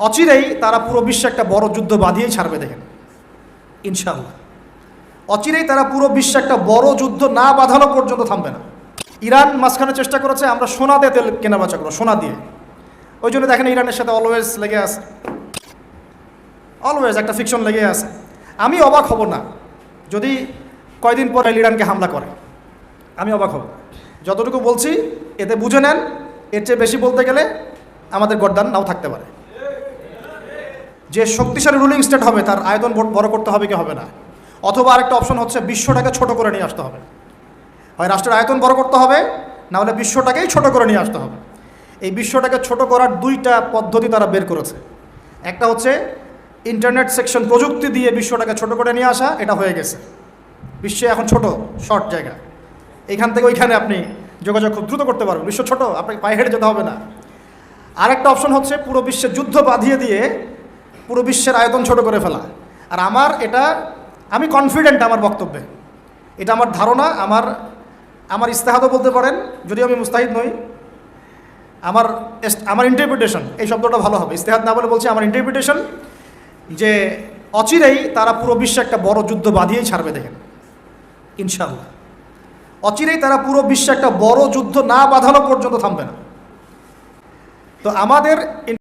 অচিরেই তারা পুরো বিশ্বে একটা বড় যুদ্ধ বাঁধিয়েই ছাড়বে দেখেন। ইনশাল্লাহ অচিরেই তারা পুরো বিশ্বে একটা বড় যুদ্ধ না বাঁধানো পর্যন্ত থামবে না। ইরান মাঝখানে চেষ্টা করেছে, আমরা সোনা দিয়ে তেল কেনা বেচা করব, সোনা দিয়ে। ওই জন্য দেখেন ইরানের সাথে অলওয়েজ লেগে আছে। অলওয়েজ একটা ফিকশন লেগে আছে। আমি অবাক হব না, যদি কয়দিন পরে ইরানকে হামলা করে। আমি অবাক হব। যতটুকু বলছি, এতে বুঝে নেন, এর চেয়ে বেশি বলতে গেলে আমাদের গড্ডান নাও থাকতে পারে। যে শক্তিশালী রুলিং স্টেট হবে, তার আয়তন বড়- করতে হবে কি হবে না। অথবা আরেকটা অপশন হচ্ছে বিশ্বটাকে ছোট করে নিয়ে আসতে হবে। হয় রাষ্ট্রের আয়তন বড় করতে হবে, না হলে বিশ্বটাকেই ছোট করে নিয়ে আসতে হবে। এই বিশ্বটাকে ছোট করার দুইটা পদ্ধতি তারা বের করেছে। একটা হচ্ছে ইন্টারনেট সেকশন প্রযুক্তি দিয়ে বিশ্বটাকে ছোট করে নিয়ে আসা, এটা হয়ে গেছে। বিশ্বে এখন ছোট শর্ট জায়গা। এইখান থেকে ওইখানে আপনি যোগাযোগ খুব দ্রুত করতে পারবেন। বিশ্ব ছোট, আপনাকে পায়ে হেঁটে যেতে হবে না। আরেকটা অপশন হচ্ছে পুরো বিশ্বে যুদ্ধ বাঁধিয়ে দিয়ে পুরো বিশ্বের আয়তন ছোট করে ফেলা। আর আমার এটা, আমি কনফিডেন্ট আমার বক্তব্যে। এটা আমার ধারণা, আমার আমার ইস্তেহাদও বলতে পারেন, যদিও আমি মুস্তাহিদ নই। আমার আমার ইন্টারপ্রিটেশন এই শব্দটা ভালো হবে। ইস্তেহাদ না বলে বলছি, আমার ইন্টারপ্রিটেশন যে অচিরেই তারা পুরো বিশ্বে একটা বড় যুদ্ধ বাঁধিয়েই ছাড়বে দেখেন। ইনশাল্লাহ অচিরেই তারা পুরো বিশ্বে একটা বড় যুদ্ধ না বাঁধানো পর্যন্ত থামবে না। তো আমাদের